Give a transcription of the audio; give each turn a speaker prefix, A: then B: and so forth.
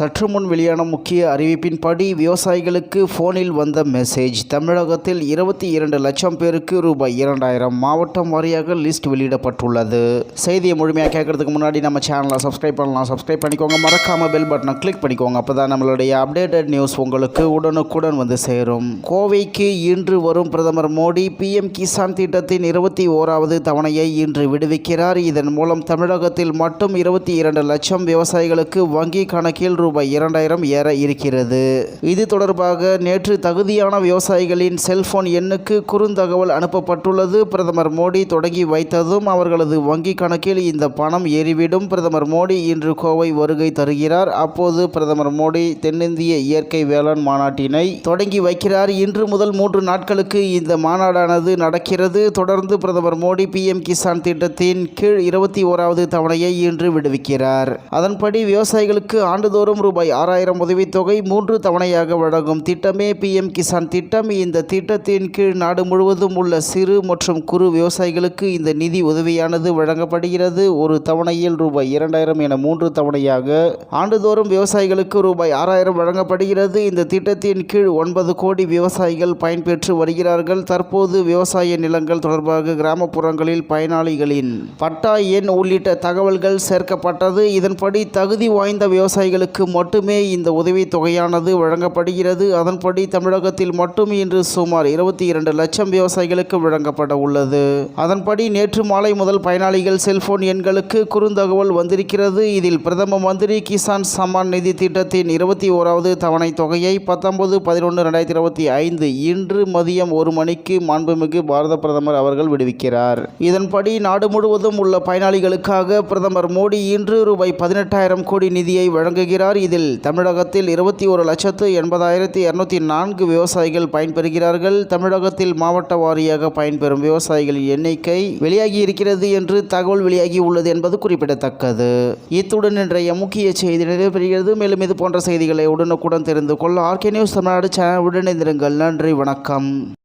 A: சற்று முன் வெளியான முக்கிய அறிவிப்பின்படி விவசாயிகளுக்கு போனில் வந்த மெசேஜ் தமிழகத்தில் இருபத்தி இரண்டு லட்சம் பேருக்கு ரூபாய் இரண்டாயிரம் மாவட்டம் வாரியாக லிஸ்ட் வெளியிடப்பட்டுள்ளது. செய்தியை முழுமையாக கேட்கறதுக்கு முன்னாடி நம்ம சேனலை சப்ஸ்கிரைப் பண்ணலாம். சப்ஸ்கிரைப் பண்ணிக்கோங்க. மறக்காம பெல் பட்டனை கிளிக் பண்ணிக்கோங்க. அப்பதான் நம்மளுடைய அப்டேட்டட் நியூஸ் உங்களுக்கு உடனுக்குடன் வந்து சேரும். கோவைக்கு இன்று வரும் பிரதமர் மோடி பிஎம் கிசான் திட்டத்தின் இருபத்தி ஓராவது தவணையை இன்று விடுவிக்கிறார். இதன் மூலம் தமிழகத்தில் மட்டும் இருபத்தி இரண்டு லட்சம் விவசாயிகளுக்கு வங்கி கணக்கில் ரூபாய் ரூபாய் இரண்டாயிரம் ஏற இருக்கிறது. இது தொடர்பாக நேற்று தகுதியான விவசாயிகளின் செல்போன் எண்ணுக்கு குறுந்தகவல் அனுப்பப்பட்டுள்ளது. பிரதமர் மோடி தொடங்கி வைத்ததும் அவர்களது வங்கி கணக்கில் இந்த பணம் ஏறிவிடும். பிரதமர் மோடி இன்று கோவை வருகை தருகிறார். அப்போது பிரதமர் மோடி தென்னிந்திய இயற்கை வேளாண் மாநாட்டினை தொடங்கி வைக்கிறார். இன்று முதல் மூன்று நாட்களுக்கு இந்த மாநாடானது நடக்கிறது. தொடர்ந்து பிரதமர் மோடி பிஎம் கிசான் திட்டத்தின் கீழ் இருபத்தி ஓராவது தவணையை இன்று விடுவிக்கிறார். அதன்படி விவசாயிகளுக்கு ஆண்டுதோறும் ரூபாய் ஆறாயிரம் உதவித்தொகை மூன்று தவணையாக வழங்கும் திட்டமே பிஎம் கிசான் திட்டம். இந்த திட்டத்தின் கீழ் நாடு முழுவதும் உள்ள சிறு மற்றும் குறு விவசாயிகளுக்கு இந்த நிதி உதவியானது வழங்கப்படுகிறது. ஒரு தவணையில் ரூபாய் இரண்டாயிரம் என மூன்று தவணையாக ஆண்டுதோறும் விவசாயிகளுக்கு ரூபாய் ஆறாயிரம் வழங்கப்படுகிறது. இந்த திட்டத்தின் கீழ் ஒன்பது கோடி விவசாயிகள் பயன்பெற்று வருகிறார்கள். தற்போது விவசாய நிலங்கள் தொடர்பாக கிராமப்புறங்களில் பயனாளிகளின் பட்டா எண் உள்ளிட்ட தகவல்கள் சேர்க்கப்பட்டது. இதன்படி தகுதி வாய்ந்த விவசாயிகளுக்கு மட்டுமே இந்த உதவித் தொகையானது வழங்கப்படுகிறது. அதன்படி தமிழகத்தில் மட்டும் இன்று சுமார் இருபத்தி இரண்டு லட்சம் விவசாயிகளுக்கு வழங்கப்பட உள்ளது. அதன்படி நேற்று மாலை முதல் பயனாளிகள் செல்போன் எண்களுக்கு குறுந்தகவல் வந்திருக்கிறது. இதில் பிரதம மந்திரி கிசான் சம்மான் நிதி திட்டத்தின் இருபத்தி ஓராவது தவணை தொகையை பத்தொன்பது பதினொன்று ரெண்டாயிரத்தி இருபத்தி ஐந்து இன்று மதியம் ஒரு மணிக்கு மாண்புமிகு பாரத பிரதமர் அவர்கள் விடுவிக்கிறார். இதன்படி நாடு முழுவதும் உள்ள பயனாளிகளுக்காக பிரதமர் மோடி இன்று ரூபாய் பதினெட்டாயிரம் கோடி நிதியை வழங்குகிறார். இதில் தமிழகத்தில் இருபத்தி ஒரு லட்சத்து எண்பதாயிரத்தி இரநூத்தி நான்கு விவசாயிகள் பயன்பெறுகிறார்கள். தமிழகத்தில் மாவட்ட வாரியாக பயன்பெறும் விவசாயிகளின் எண்ணிக்கை வெளியாகி இருக்கிறது என்று தகவல் வெளியாகி உள்ளது என்பது குறிப்பிடத்தக்கது. இத்துடன் இன்றைய முக்கிய செய்தி நிறைவேறுகிறது மேலும் இது போன்ற செய்திகளை உடனுக்குடன் தெரிந்து கொள்ள ஆர்கே நியூஸ் தமிழ்நாடு சேனல் உடனிருங்கள் நன்றி வணக்கம்.